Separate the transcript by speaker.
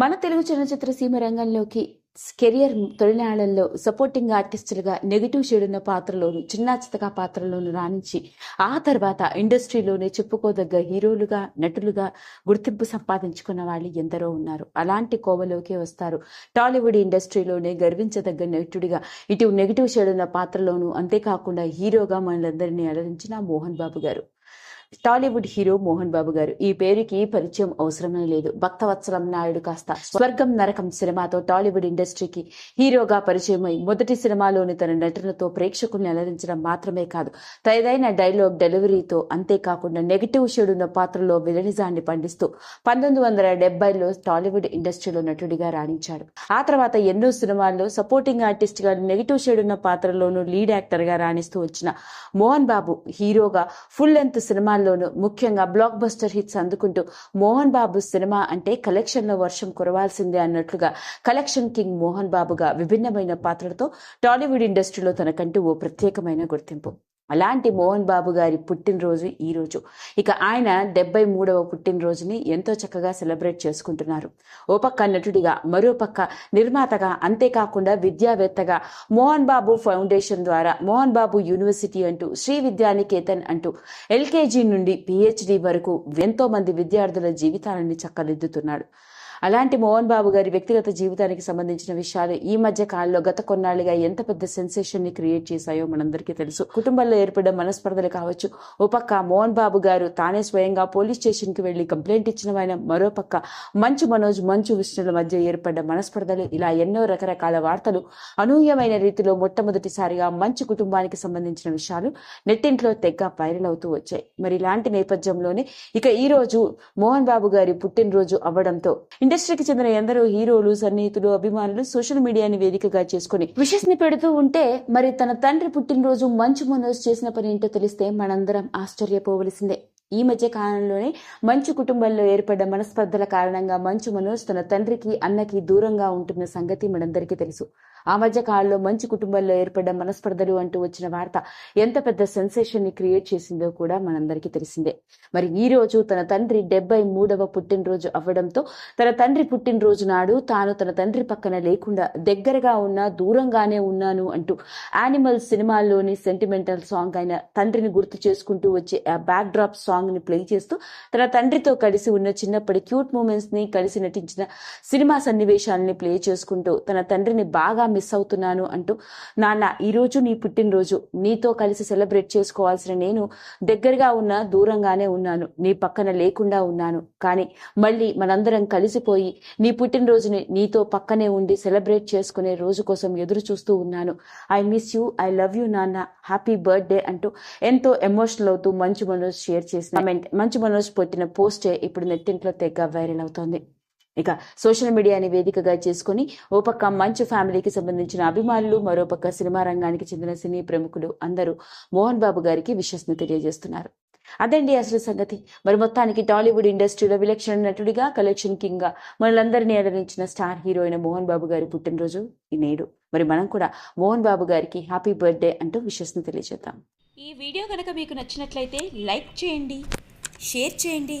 Speaker 1: మన తెలుగు చలనచిత్ర సీమ రంగంలోకి కెరియర్ తొలినాళ్ళలో సపోర్టింగ్ ఆర్టిస్టులుగా నెగిటివ్ షేడున్న పాత్రలోను చిన్నా చితకా పాత్రలోను రాణించి ఆ తర్వాత ఇండస్ట్రీలోనే చెప్పుకోదగ్గ హీరోలుగా నటులుగా గుర్తింపు సంపాదించుకున్న వాళ్ళు ఎందరో ఉన్నారు. అలాంటి కోవలోకే వస్తారు. టాలీవుడ్ ఇండస్ట్రీలోనే గర్వించదగ్గ నటుడిగా ఇటు నెగిటివ్ షేడున్న పాత్రలోను అంతేకాకుండా హీరోగా మనందరినీ అలరించిన మోహన్ బాబు గారు. టాలీవుడ్ హీరో మోహన్ బాబు గారు ఈ పేరుకి పరిచయం అవసరమే లేదు. భక్తవత్సలం నాయుడు కాస్త స్వర్గం నరకం సినిమాతో టాలీవుడ్ ఇండస్ట్రీకి హీరోగా పరిచయమై మొదటి సినిమాలోని తన నటనతో ప్రేక్షకుల్ని అలరించడం మాత్రమే కాదు తయదైన డైలాగ్ డెలివరీతో అంతేకాకుండా నెగిటివ్ షేడ్ ఉన్న పాత్రలో విలనిజాన్ని పండిస్తూ పంతొమ్మిది వందల డెబ్బైలో టాలీవుడ్ ఇండస్ట్రీలో నటుడిగా రాణించాడు. ఆ తర్వాత ఎన్నో సినిమాల్లో సపోర్టింగ్ ఆర్టిస్ట్గా నెగిటివ్ షేడ్ ఉన్న పాత్రలోనూ లీడ్ యాక్టర్గా రాణిస్తూ వచ్చిన మోహన్ బాబు హీరోగా ఫుల్ లెంత్ సినిమా సినిమాల్లోనూ ముఖ్యంగా బ్లాక్ బస్టర్ హిట్స్ అందుకుంటూ మోహన్ బాబు సినిమా అంటే కలెక్షన్లో వర్షం కురవాల్సిందే అన్నట్లుగా కలెక్షన్ కింగ్ మోహన్ బాబుగా విభిన్నమైన పాత్రలతో టాలీవుడ్ ఇండస్ట్రీలో తనకంటూ ఓ ప్రత్యేకమైన గుర్తింపు. అలాంటి మోహన్ బాబు గారి పుట్టినరోజు ఈ రోజు. ఇక ఆయన డెబ్బై మూడవ పుట్టినరోజుని ఎంతో చక్కగా సెలబ్రేట్ చేసుకుంటున్నారు. ఓ పక్క నటుడిగా మరో పక్క నిర్మాతగా అంతేకాకుండా విద్యావేత్తగా మోహన్ బాబు ఫౌండేషన్ ద్వారా మోహన్ బాబు యూనివర్సిటీ అంటూ శ్రీ విద్యానికేతన్ అంటూ ఎల్కేజీ నుండి పిహెచ్డి వరకు ఎంతో మంది విద్యార్థుల జీవితాలని చక్కదిద్దుతున్నాడు. అలాంటి మోహన్ బాబు గారి వ్యక్తిగత జీవితానికి సంబంధించిన విషయాలు ఈ మధ్య కాలంలో గత కొన్నాళ్ళుగా ఎంత పెద్ద సెన్సేషన్ని క్రియేట్ చేశాయో మనందరికీ తెలుసు. కుటుంబంలో ఏర్పడ్డ మనస్పర్ధలు కావచ్చు ఓ పక్క మోహన్ బాబు గారు తానే స్వయంగా పోలీస్ స్టేషన్కి వెళ్ళి కంప్లైంట్ ఇచ్చిన ఆయన మరో పక్క మంచు మనోజ్ మంచు విష్ణుల మధ్య ఏర్పడ్డ మనస్పర్ధలు ఇలా ఎన్నో రకరకాల వార్తలు అనూహ్యమైన రీతిలో మొట్టమొదటిసారిగా మంచు కుటుంబానికి సంబంధించిన విషయాలు నెట్టింట్లో తెగ వైరల్ అవుతూ వచ్చాయి. మరి ఇలాంటి నేపథ్యంలోనే ఇక ఈ రోజు మోహన్ బాబు గారి పుట్టినరోజు అవ్వడంతో ఇండస్ట్రీకి చెందిన ఎందరో హీరోలు సన్నిహితులు అభిమానులు సోషల్ మీడియాని వేదికగా చేసుకుని విషెస్ని పెడుతూ ఉంటే మరి తన తండ్రి పుట్టినరోజు మంచు మనోజ్ చేసిన పని ఏంటో తెలిస్తే మనందరం ఆశ్చర్యపోవలసిందే. ఈ మధ్య కాలంలోనే మంచు కుటుంబంలో ఏర్పడ్డ మనస్పర్ధల కారణంగా మంచు మనోజ్ తన తండ్రికి అన్నకి దూరంగా ఉంటున్న సంగతి మనందరికీ తెలుసు. ఆ మధ్య కాలంలో మంచి కుటుంబంలో ఏర్పడ్డ మనస్పర్ధలు అంటూ వచ్చిన వార్త ఎంత పెద్ద సెన్సేషన్ని క్రియేట్ చేసిందో కూడా మనందరికీ తెలిసిందే. మరి ఈ రోజు తన తండ్రి డెబ్బై మూడవ పుట్టినరోజు అవ్వడంతో తన తండ్రి పుట్టినరోజు నాడు తాను తన తండ్రి పక్కన లేకుండా దగ్గరగా ఉన్నా దూరంగానే ఉన్నాను అంటూ యానిమల్ సినిమాల్లోని సెంటిమెంటల్ సాంగ్ అయిన తండ్రిని గుర్తు చేసుకుంటూ వచ్చే ఆ బ్యాక్ డ్రాప్ సాంగ్ని ప్లే చేస్తూ తన తండ్రితో కలిసి ఉన్న చిన్నప్పటి క్యూట్ మూమెంట్స్ని కలిసి నటించిన సినిమా సన్నివేశాలని ప్లే చేసుకుంటూ తన తండ్రిని బాగా మిస్ అవుతున్నాను అంటూ నాన్న ఈ రోజు నీ పుట్టినరోజు. నీతో కలిసి సెలబ్రేట్ చేసుకోవాల్సిన నేను దగ్గరగా ఉన్నా దూరంగానే ఉన్నాను. నీ పక్కన లేకుండా ఉన్నాను. కానీ మళ్ళీ మనందరం కలిసిపోయి నీ పుట్టినరోజుని నీతో పక్కనే ఉండి సెలబ్రేట్ చేసుకునే రోజు కోసం ఎదురు చూస్తూ ఉన్నాను. I miss you. I love you నాన్న. హ్యాపీ బర్త్డే అంటూ ఎంతో ఎమోషనల్ అవుతూ మంచు మనోజ్ షేర్ చేసిన మంచు మనోజ్ పెట్టిన పోస్టే ఇప్పుడు నెట్టింట్లో తెగ వైరల్ అవుతోంది. ఇక సోషల్ మీడియాని వేదికగా చేసుకుని ఓ పక్క మంచు ఫ్యామిలీకి సంబంధించిన అభిమానులు మరో పక్క సినిమా రంగానికి చెందిన సినీ ప్రముఖులు అందరూ మోహన్ బాబు గారికి విశ్వస్ను తెలియజేస్తున్నారు. అదండి అసలు సంగతి. మరి మొత్తానికి టాలీవుడ్ ఇండస్ట్రీలో విలక్షణ నటుడిగా కలెక్షన్ కింగ్గా మనలందరినీ అలరించిన స్టార్ హీరో అయిన మోహన్ బాబు గారి పుట్టినరోజు ఈ నేడు. మరి మనం కూడా మోహన్ బాబు గారికి హ్యాపీ బర్త్డే అంటూ విషస్ను తెలియజేద్దాం.
Speaker 2: ఈ వీడియో కనుక మీకు నచ్చినట్లయితే లైక్ చేయండి షేర్ చేయండి.